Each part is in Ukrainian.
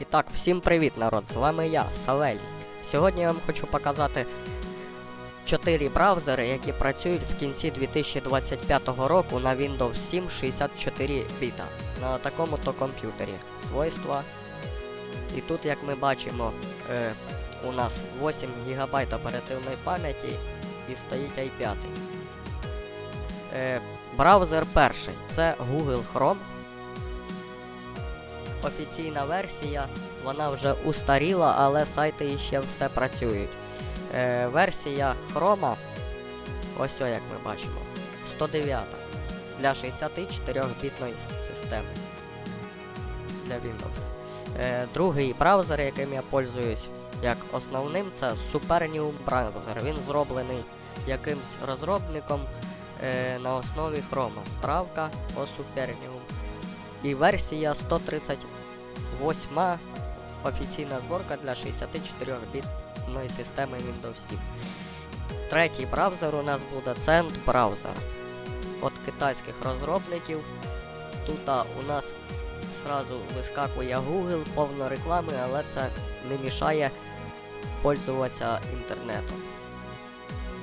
І так, всім привіт, народ! З вами я, Савель. Сьогодні я вам хочу показати 4 браузери, які працюють в кінці 2025 року на Windows 7 64 біта на такому-то комп'ютері. Свойства. І тут, як ми бачимо, е, у нас 8 ГБ оперативної пам'яті і стоїть i5. Е, браузер перший це Google Chrome офіційна версія, вона вже устаріла, але сайти ще все працюють. Е, версія Chrome, ось о, як ми бачимо, 109 для 64-бітної системи для Windows. Е, другий браузер, яким я пользуюсь як основним, це Supernium браузер. Він зроблений якимсь розробником е, на основі Chrome. Справка по Supernium. І версія 138 офіційна зборка для 64-бітної системи Windows 7. Третій браузер у нас буде Cent браузер від китайських розробників. Тут у нас зразу вискакує Google, повно реклами, але це не мішає пользуватися інтернетом.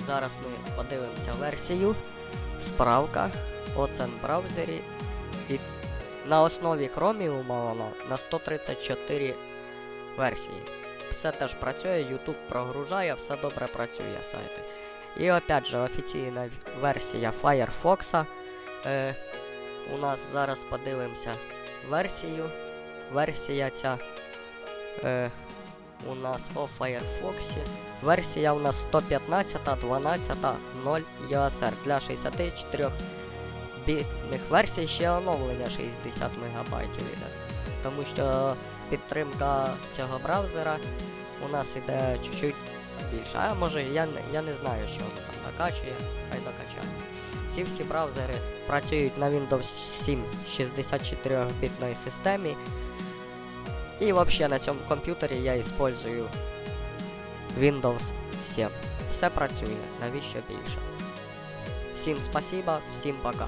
Зараз ми подивимося версію, справка о Cent браузері. І на основі Chromium вона на 134 версії. Все теж працює, YouTube прогружає, все добре працює сайти. І опять же офіційна версія Firefox. Е, у нас зараз подивимося версію. Версія ця е, у нас по Firefox. Версія у нас 115, 12, 0 USR для 64 бітних версій ще оновлення 60 МБ іде. Тому що підтримка цього браузера у нас іде чуть-чуть більше. А може я, я не знаю, що воно там накачує, хай докачає. Ці всі браузери працюють на Windows 7 64-бітної системі. І взагалі на цьому комп'ютері я использую Windows 7. Все працює, навіщо більше. Всім спасибо, всім пока.